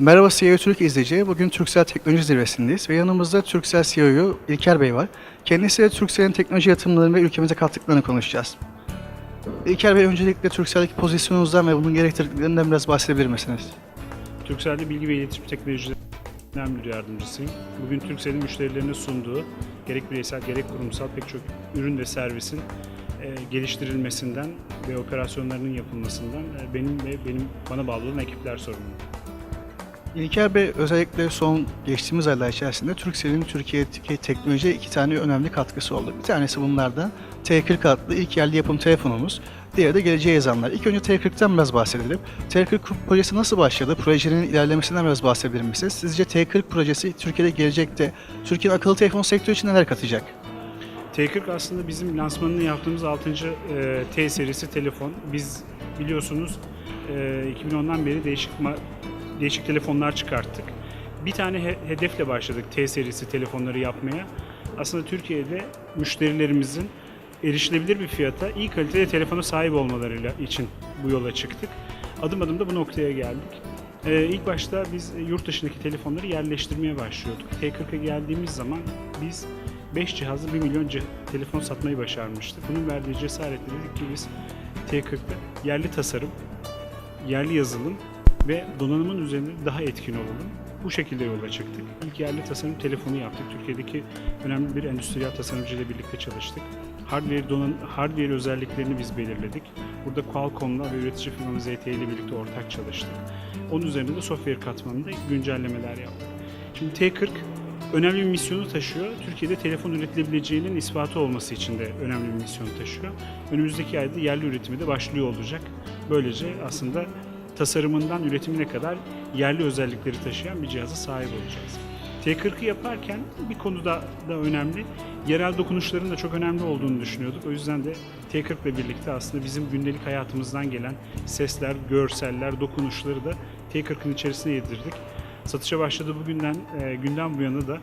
Merhaba CEO Türk izleyici. Bugün Turkcell Teknoloji Zirvesi'ndeyiz ve yanımızda Turkcell CEO'yu İlker Bey var. Kendisiyle Turkcell'in teknoloji yatırımlarını ve ülkemize kattıklarını konuşacağız. İlker Bey öncelikle Turkcell'deki pozisyonunuzdan ve bunun gerektirdiklerinden biraz bahsedebilir misiniz? Turkcell'de bilgi ve iletişim teknolojileri müdür yardımcısıyım. Bugün Turkcell'in müşterilerine sunduğu gerek bireysel gerek kurumsal pek çok ürün ve servisin e, geliştirilmesinden ve operasyonlarının yapılmasından e, benim ve benim bana bağlı olan ekipler sorumlu. İlker Bey özellikle son geçtiğimiz aylar içerisinde Turkcell'in Türkiye'deki teknolojiye iki tane önemli katkısı oldu. Bir tanesi bunlardan T40 adlı ilk yerli yapım telefonumuz. Diğeri de geleceğe yazanlar. İlk önce T40'tan biraz bahsedelim. T40 projesi nasıl başladı? Projenin ilerlemesinden biraz bahsedebilir misiniz? Sizce T40 projesi Türkiye'de gelecekte Türkiye'nin akıllı telefon sektörü için neler katacak? T40 aslında bizim lansmanını yaptığımız 6. e, T serisi telefon. Biz biliyorsunuz e, 2010'dan beri değişik değişik telefonlar çıkarttık. Bir tane he- hedefle başladık T serisi telefonları yapmaya. Aslında Türkiye'de müşterilerimizin erişilebilir bir fiyata iyi kalitede telefona sahip olmaları için bu yola çıktık. Adım adım da bu noktaya geldik. Ee, ilk başta biz yurt dışındaki telefonları yerleştirmeye başlıyorduk. T40'a geldiğimiz zaman biz 5 cihazlı 1 milyon telefon satmayı başarmıştık. Bunun verdiği cesaretle dedik ki biz T40'da yerli tasarım, yerli yazılım ve donanımın üzerinde daha etkin olalım. Bu şekilde yola çıktık. İlk yerli tasarım telefonu yaptık. Türkiye'deki önemli bir endüstriyel tasarımcı ile birlikte çalıştık. Hardware, donan, hardware özelliklerini biz belirledik. Burada Qualcomm'la ve üretici firmamız ZTE ile birlikte ortak çalıştık. Onun üzerinde de software katmanında güncellemeler yaptık. Şimdi T40 önemli bir misyonu taşıyor. Türkiye'de telefon üretilebileceğinin ispatı olması için de önemli bir misyonu taşıyor. Önümüzdeki ayda yerli üretimi de başlıyor olacak. Böylece aslında tasarımından üretimine kadar yerli özellikleri taşıyan bir cihaza sahip olacağız. T40'ı yaparken bir konuda da önemli. Yerel dokunuşların da çok önemli olduğunu düşünüyorduk. O yüzden de T40 ile birlikte aslında bizim gündelik hayatımızdan gelen sesler, görseller, dokunuşları da T40'ın içerisine yedirdik. Satışa başladı bugünden, e, günden bu yana da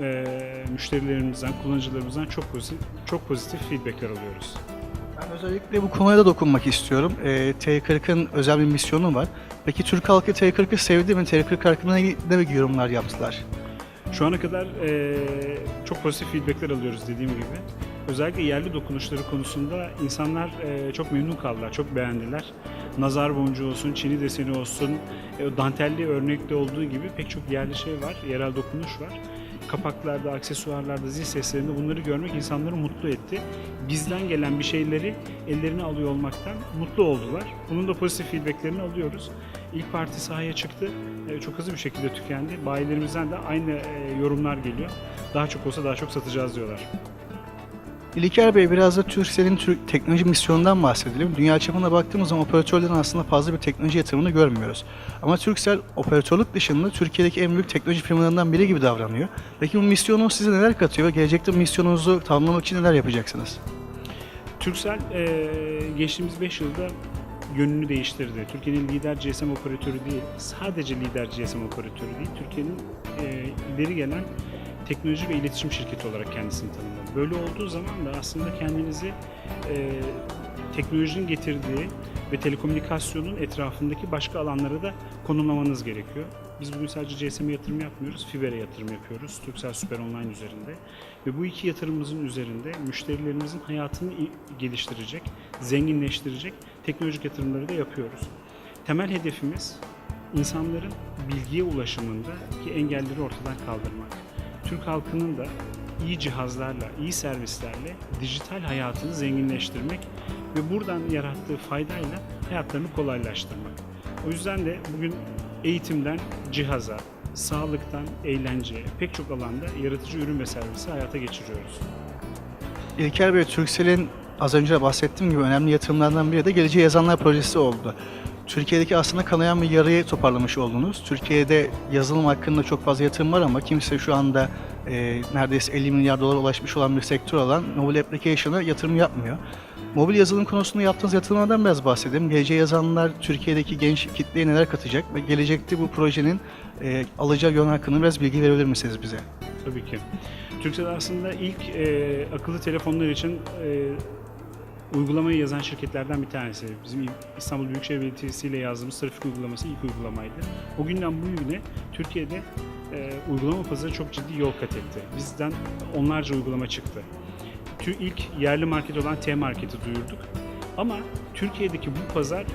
e, müşterilerimizden, kullanıcılarımızdan çok pozitif, çok pozitif feedbackler alıyoruz. Ben özellikle bu konuya da dokunmak istiyorum. Ee, T40'ın özel bir misyonu var. Peki Türk halkı T40'ı sevdi mi? T40 hakkında ne gibi yorumlar yaptılar? Şu ana kadar eee, çok pozitif feedbackler alıyoruz dediğim gibi. Özellikle yerli dokunuşları konusunda insanlar eee, çok memnun kaldılar, çok beğendiler. Nazar boncuğu olsun, çini deseni olsun, e, dantelli örnekte olduğu gibi pek çok yerli şey var, yerel dokunuş var. Kapaklarda, aksesuarlarda, zil seslerinde bunları görmek insanları mutlu etti. Bizden gelen bir şeyleri ellerine alıyor olmaktan mutlu oldular. Bunun da pozitif feedbacklerini alıyoruz. İlk parti sahaya çıktı. E, Çok hızlı bir şekilde tükendi. Bayilerimizden de aynı e, yorumlar geliyor. Daha çok olsa daha çok satacağız diyorlar. İlker Bey biraz da Turkcell'in Türk teknoloji misyonundan bahsedelim. Dünya çapına baktığımız zaman operatörlerin aslında fazla bir teknoloji yatırımını görmüyoruz. Ama Turkcell operatörlük dışında Türkiye'deki en büyük teknoloji firmalarından biri gibi davranıyor. Peki bu misyonu size neler katıyor ve gelecekte misyonunuzu tamamlamak için neler yapacaksınız? Turkcell e, geçtiğimiz 5 yılda yönünü değiştirdi. Türkiye'nin lider GSM operatörü değil, sadece lider GSM operatörü değil, Türkiye'nin e, ileri gelen teknoloji ve iletişim şirketi olarak kendisini tanımladı. Böyle olduğu zaman da aslında kendinizi e, teknolojinin getirdiği ve telekomünikasyonun etrafındaki başka alanlara da konumlamanız gerekiyor. Biz bugün sadece GSM'e yatırım yapmıyoruz, Fiber'e yatırım yapıyoruz. Turkcell Süper Online üzerinde. Ve bu iki yatırımımızın üzerinde müşterilerimizin hayatını geliştirecek, zenginleştirecek teknolojik yatırımları da yapıyoruz. Temel hedefimiz insanların bilgiye ulaşımındaki engelleri ortadan kaldırmak. Türk halkının da iyi cihazlarla, iyi servislerle dijital hayatını zenginleştirmek ve buradan yarattığı faydayla hayatlarını kolaylaştırmak. O yüzden de bugün eğitimden cihaza, sağlıktan eğlenceye pek çok alanda yaratıcı ürün ve servisi hayata geçiriyoruz. İlker Bey, Turkcell'in az önce bahsettiğim gibi önemli yatırımlardan biri de Geleceğe Yazanlar projesi oldu. Türkiye'deki aslında kanayan bir yarayı toparlamış oldunuz. Türkiye'de yazılım hakkında çok fazla yatırım var ama kimse şu anda e, neredeyse 50 milyar dolara ulaşmış olan bir sektör olan Mobile Application'a yatırım yapmıyor. Mobil yazılım konusunda yaptığınız yatırımlardan biraz bahsedelim. Geleceğe yazanlar Türkiye'deki genç kitleye neler katacak ve gelecekte bu projenin e, alacağı yön hakkında biraz bilgi verebilir misiniz bize? Tabii ki. Türkcell aslında ilk e, akıllı telefonlar için e, uygulamayı yazan şirketlerden bir tanesi. Bizim İstanbul Büyükşehir Belediyesi ile yazdığımız trafik uygulaması ilk uygulamaydı. O günden bugüne Türkiye'de e, uygulama pazarı çok ciddi yol kat etti. Bizden onlarca uygulama çıktı. Tü- ilk yerli market olan T-Market'i duyurduk. Ama Türkiye'deki bu pazar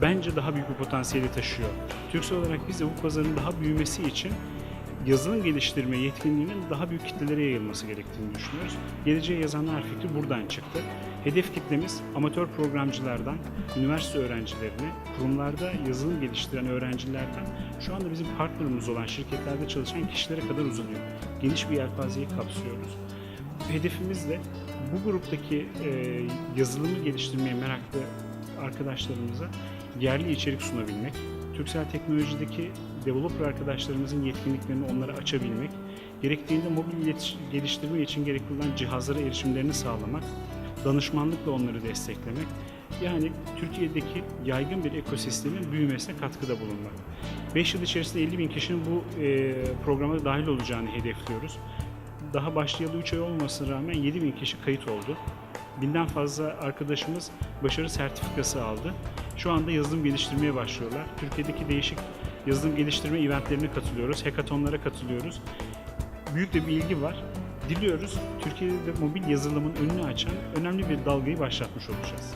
bence daha büyük bir potansiyeli taşıyor. Türksel olarak biz de bu pazarın daha büyümesi için yazılım geliştirme yetkinliğinin daha büyük kitlelere yayılması gerektiğini düşünüyoruz. Geleceğe yazanlar fikri buradan çıktı. Hedef kitlemiz amatör programcılardan, üniversite öğrencilerine, kurumlarda yazılım geliştiren öğrencilerden şu anda bizim partnerimiz olan şirketlerde çalışan kişilere kadar uzanıyor. Geniş bir yelpazeyi kapsıyoruz. Hedefimiz de bu gruptaki e, yazılımı geliştirmeye meraklı arkadaşlarımıza yerli içerik sunabilmek, Türksel Teknoloji'deki developer arkadaşlarımızın yetkinliklerini onlara açabilmek, gerektiğinde mobil geliştirme için gerekli olan cihazlara erişimlerini sağlamak, danışmanlıkla onları desteklemek, yani Türkiye'deki yaygın bir ekosistemin büyümesine katkıda bulunmak. 5 yıl içerisinde 50 bin kişinin bu e, programa dahil olacağını hedefliyoruz. Daha başlayalı 3 ay olmasına rağmen 7 bin kişi kayıt oldu. Binden fazla arkadaşımız başarı sertifikası aldı. Şu anda yazılım geliştirmeye başlıyorlar. Türkiye'deki değişik yazılım geliştirme eventlerine katılıyoruz, hackathonlara katılıyoruz. Büyük de bir ilgi var. Diliyoruz Türkiye'de de mobil yazılımın önünü açan önemli bir dalgayı başlatmış olacağız.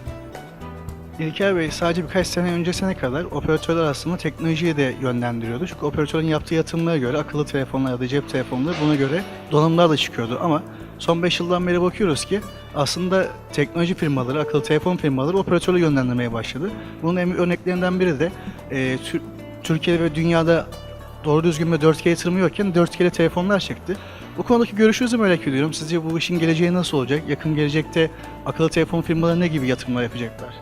İlker Bey sadece birkaç sene öncesine kadar operatörler aslında teknolojiye de yönlendiriyordu. Çünkü operatörün yaptığı yatırımlara göre akıllı telefonlar ya da cep telefonları buna göre donanımlar da çıkıyordu. Ama son 5 yıldan beri bakıyoruz ki aslında teknoloji firmaları, akıllı telefon firmaları operatörü yönlendirmeye başladı. Bunun en örneklerinden biri de e, Tür- Türkiye ve dünyada doğru düzgün bir 4G yatırımı yokken 4G'li telefonlar çıktı. Bu konudaki görüşünüzü merak ediyorum. Sizce bu işin geleceği nasıl olacak? Yakın gelecekte akıllı telefon firmaları ne gibi yatırımlar yapacaklar?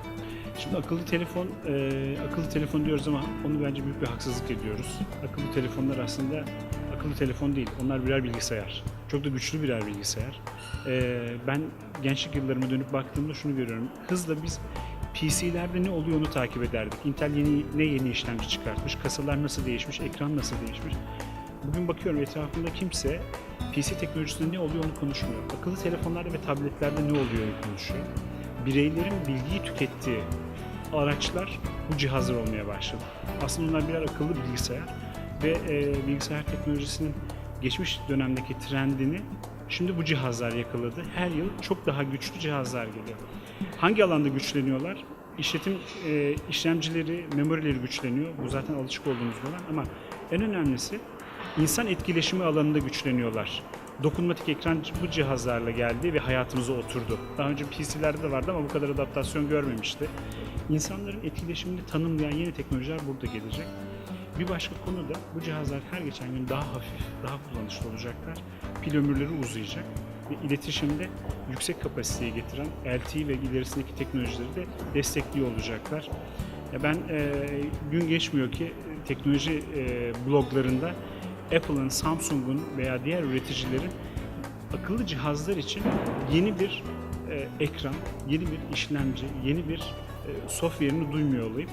Şimdi akıllı telefon, e, akıllı telefon diyoruz ama onu bence büyük bir haksızlık ediyoruz. Akıllı telefonlar aslında akıllı telefon değil, onlar birer bilgisayar. Çok da güçlü birer bilgisayar. E, ben gençlik yıllarıma dönüp baktığımda şunu görüyorum. Hızla biz PC'lerde ne oluyor onu takip ederdik. Intel yeni, ne yeni işlemci çıkartmış, kasalar nasıl değişmiş, ekran nasıl değişmiş. Bugün bakıyorum etrafımda kimse PC teknolojisinde ne oluyor onu konuşmuyor. Akıllı telefonlarda ve tabletlerde ne oluyor onu konuşuyor. Bireylerin bilgiyi tükettiği araçlar bu cihazlar olmaya başladı. Aslında onlar birer akıllı bilgisayar ve e, bilgisayar teknolojisinin geçmiş dönemdeki trendini şimdi bu cihazlar yakaladı. Her yıl çok daha güçlü cihazlar geliyor. Hangi alanda güçleniyorlar? İşletim e, işlemcileri, memorileri güçleniyor. Bu zaten alışık olduğumuz alan ama en önemlisi insan etkileşimi alanında güçleniyorlar. Dokunmatik ekran bu cihazlarla geldi ve hayatımıza oturdu. Daha önce PC'lerde de vardı ama bu kadar adaptasyon görmemişti. İnsanların etkileşimini tanımlayan yeni teknolojiler burada gelecek. Bir başka konu da bu cihazlar her geçen gün daha hafif, daha kullanışlı olacaklar. Pil ömürleri uzayacak ve iletişimde yüksek kapasiteye getiren LTE ve ilerisindeki teknolojileri de destekliyor olacaklar. Ya ben e, gün geçmiyor ki teknoloji e, bloglarında Apple'ın, Samsung'un veya diğer üreticilerin akıllı cihazlar için yeni bir e, ekran, yeni bir işlemci, yeni bir e, software'ini duymuyor olayım.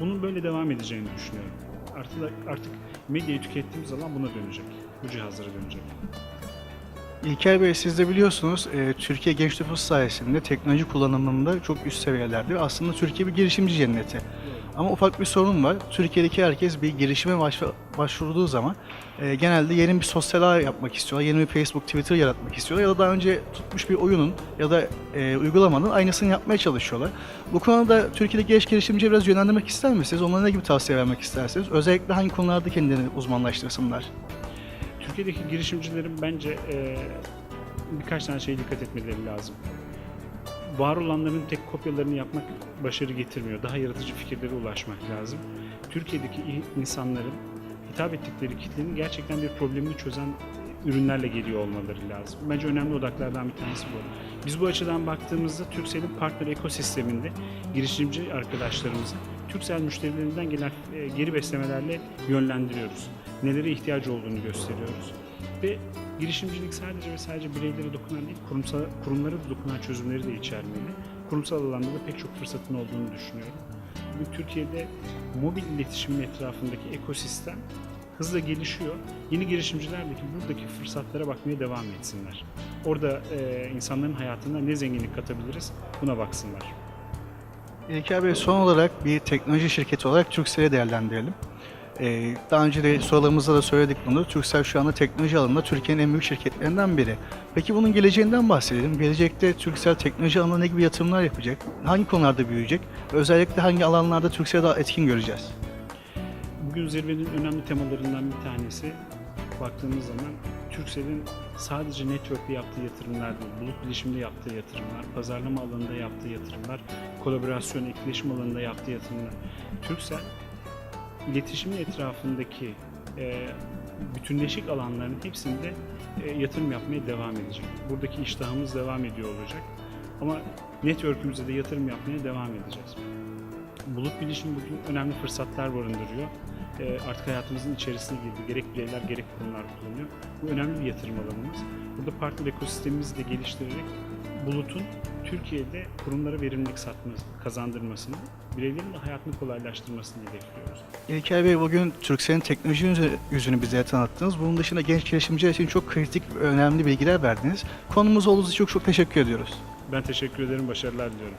Bunun böyle devam edeceğini düşünüyorum. Artık, artık medyayı tükettiğimiz alan buna dönecek. Bu cihazlara dönecek. İlker Bey siz de biliyorsunuz e, Türkiye genç nüfus sayesinde teknoloji kullanımında çok üst seviyelerde aslında Türkiye bir girişimci cenneti. Ama ufak bir sorun var. Türkiye'deki herkes bir girişime başv- başvurduğu zaman e, genelde yeni bir sosyal ağ yapmak istiyorlar. Yeni bir Facebook, Twitter yaratmak istiyorlar. Ya da daha önce tutmuş bir oyunun ya da e, uygulamanın aynısını yapmaya çalışıyorlar. Bu konuda Türkiye'deki genç girişimciye biraz yönlendirmek ister misiniz? Onlara ne gibi tavsiye vermek istersiniz? Özellikle hangi konularda kendilerini uzmanlaştırsınlar? Türkiye'deki girişimcilerin bence e, birkaç tane şeye dikkat etmeleri lazım. Var olanların tek kopyalarını yapmak başarı getirmiyor. Daha yaratıcı fikirlere ulaşmak lazım. Türkiye'deki insanların hitap ettikleri kitlenin gerçekten bir problemini çözen ürünlerle geliyor olmaları lazım. Bence önemli odaklardan bir tanesi bu. Biz bu açıdan baktığımızda Turkcell'in partner ekosisteminde girişimci arkadaşlarımızı Turkcell müşterilerinden gelen e, geri beslemelerle yönlendiriyoruz. Nelere ihtiyacı olduğunu gösteriyoruz. Ve girişimcilik sadece ve sadece bireylere dokunan değil, kurumsal, kurumlara da dokunan çözümleri de içermeli. Kurumsal alanda da pek çok fırsatın olduğunu düşünüyorum. Bugün Türkiye'de mobil iletişimin etrafındaki ekosistem hızla gelişiyor. Yeni girişimciler de ki buradaki fırsatlara bakmaya devam etsinler. Orada e, insanların hayatına ne zenginlik katabiliriz buna baksınlar. İlker Bey son olarak bir teknoloji şirketi olarak Turkcell'i değerlendirelim. Ee, daha önce de sorularımızda da söyledik bunu. Turkcell şu anda teknoloji alanında Türkiye'nin en büyük şirketlerinden biri. Peki bunun geleceğinden bahsedelim. Gelecekte Turkcell teknoloji alanında ne gibi yatırımlar yapacak? Hangi konularda büyüyecek? Özellikle hangi alanlarda Turkcell'i daha etkin göreceğiz? Bugün zirvenin önemli temalarından bir tanesi baktığımız zaman Turkcell'in sadece network'te yaptığı yatırımlar değil, bulut bilişimde yaptığı yatırımlar, pazarlama alanında yaptığı yatırımlar, kolaborasyon, etkileşim alanında yaptığı yatırımlar. Turkcell iletişimin etrafındaki e, bütünleşik alanların hepsinde e, yatırım yapmaya devam edecek. Buradaki iştahımız devam ediyor olacak. Ama network'ümüze de yatırım yapmaya devam edeceğiz. Bulut bilişim bugün önemli fırsatlar barındırıyor. Ee, artık hayatımızın içerisine girdi. Gerek bireyler gerek kurumlar kullanıyor. Bu önemli bir yatırım alanımız. Burada partner ekosistemimizi de geliştirerek Bulut'un Türkiye'de kurumlara verimlilik satması, kazandırmasını, bireylerin de hayatını kolaylaştırmasını hedefliyoruz. İlker Bey bugün Turkcell'in teknoloji yüzü- yüzünü bize tanıttınız. Bunun dışında genç girişimciler için çok kritik ve önemli bilgiler verdiniz. Konumuz olduğunuz için çok çok teşekkür ediyoruz. Ben teşekkür ederim, başarılar diliyorum.